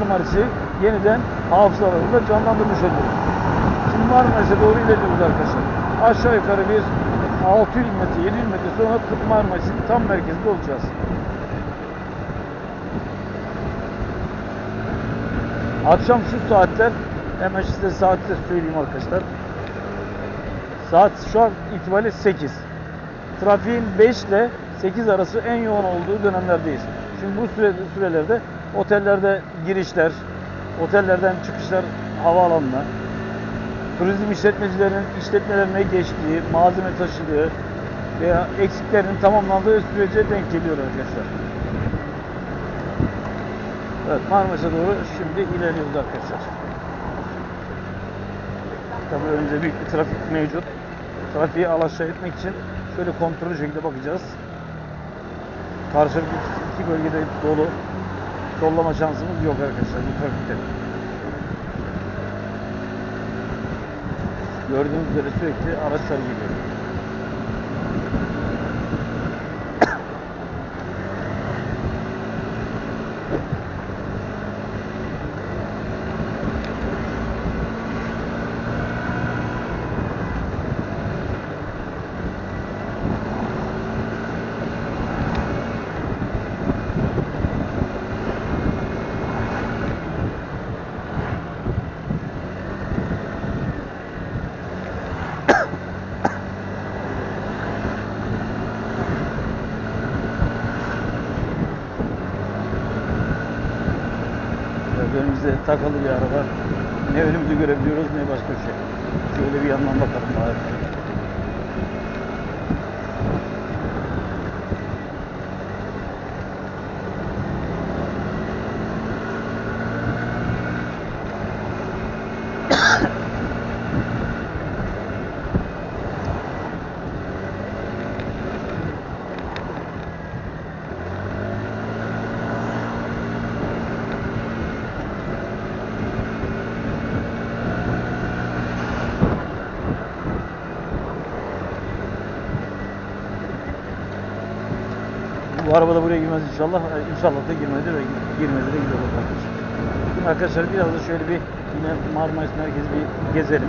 Marmaris'i yeniden hafızalarında canlandırmış oluyoruz. Şimdi Marmaris'e doğru ilerliyoruz arkadaşlar. Aşağı yukarı bir 600 metre, 700 metre sonra Marmaris'in tam merkezinde olacağız. Akşam şu saatler, hemen size saati de söyleyeyim arkadaşlar. Saat şu an itibariyle 8. Trafiğin 5 ile 8 arası en yoğun olduğu dönemlerdeyiz. Şimdi bu süre, sürelerde otellerde girişler, otellerden çıkışlar havaalanına, turizm işletmecilerinin işletmelerine geçtiği, malzeme taşıdığı veya eksiklerinin tamamlandığı sürece denk geliyor arkadaşlar. Evet Marmaris'e doğru şimdi ilerliyoruz arkadaşlar. Tabii önce büyük bir trafik mevcut. Trafiği alaşağı etmek için şöyle kontrollü şekilde bakacağız. Karşılıklı iki bölgede dolu. Sollama şansımız yok arkadaşlar bu trafikte. Gördüğünüz üzere sürekli araçlar geliyor. Önümüzde takılı bir araba. Ne önümüzü görebiliyoruz ne başka bir şey. Şöyle bir yandan bakalım bari. Bu araba da buraya girmez inşallah. Ee, İnşallah da girmedi ve girmedi de gidiyor arkadaşlar. Arkadaşlar biraz da şöyle bir yine Marmaris merkezi bir gezelim.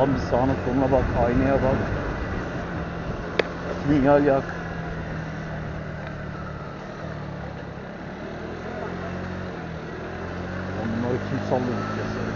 Abi sağına soluna bak, aynaya bak. Sinyal yak. Onları kim sallıyor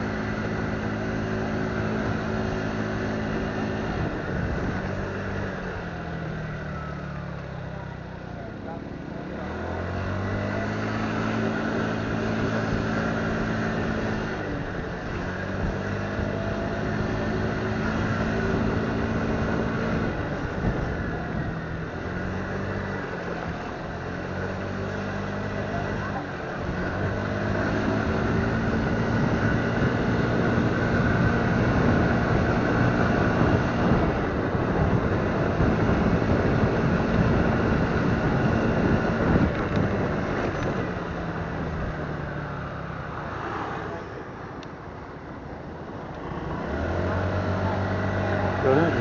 Gördünüz mü?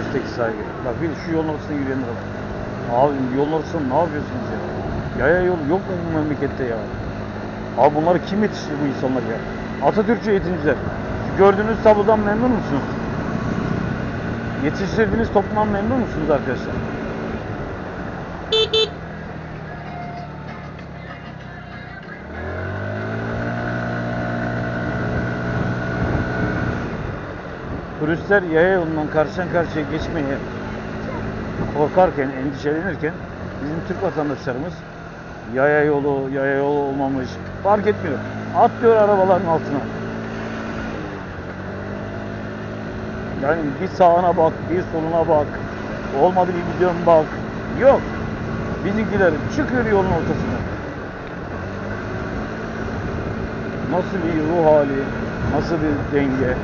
Üstteki sahibi. Bak bir şu yolun ortasında yürüyenler var. Abi yolun ortasında ne yapıyorsunuz ya? Yaya yolu yok mu bu memlekette ya? Abi bunları kim yetiştirdi bu insanlar ya? Atatürkçü eğitimciler. Gördüğünüz tablodan memnun musunuz? Yetiştirdiğiniz toplumdan memnun musunuz arkadaşlar? Turistler yaya yolundan karşıdan karşıya geçmeye korkarken, endişelenirken bizim Türk vatandaşlarımız yaya yolu, yaya yolu olmamış fark etmiyor. Atlıyor arabaların altına. Yani bir sağına bak, bir soluna bak. Olmadı bir gidiyorum bak. Yok. Bizimkiler çıkıyor yolun ortasına. Nasıl bir ruh hali, nasıl bir denge.